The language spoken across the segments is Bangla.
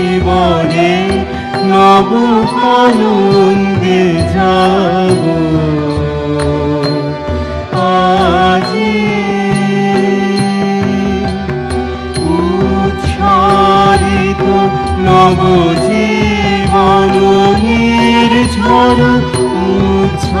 জীবনে নব আনন্দে যাব। আজি উচ্ছারিত নব জীবন ঝড় উচ্ছ্বাসিত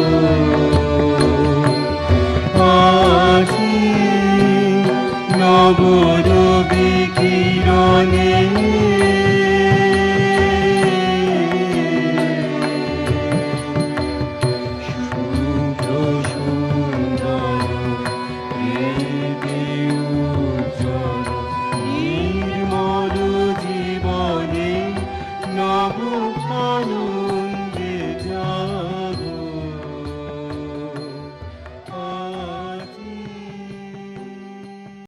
নবরবি কিরণে। শুভ্র সুন্দর হৃদি উজ্জ্বল নির্মল জীবনে নব আনন্দ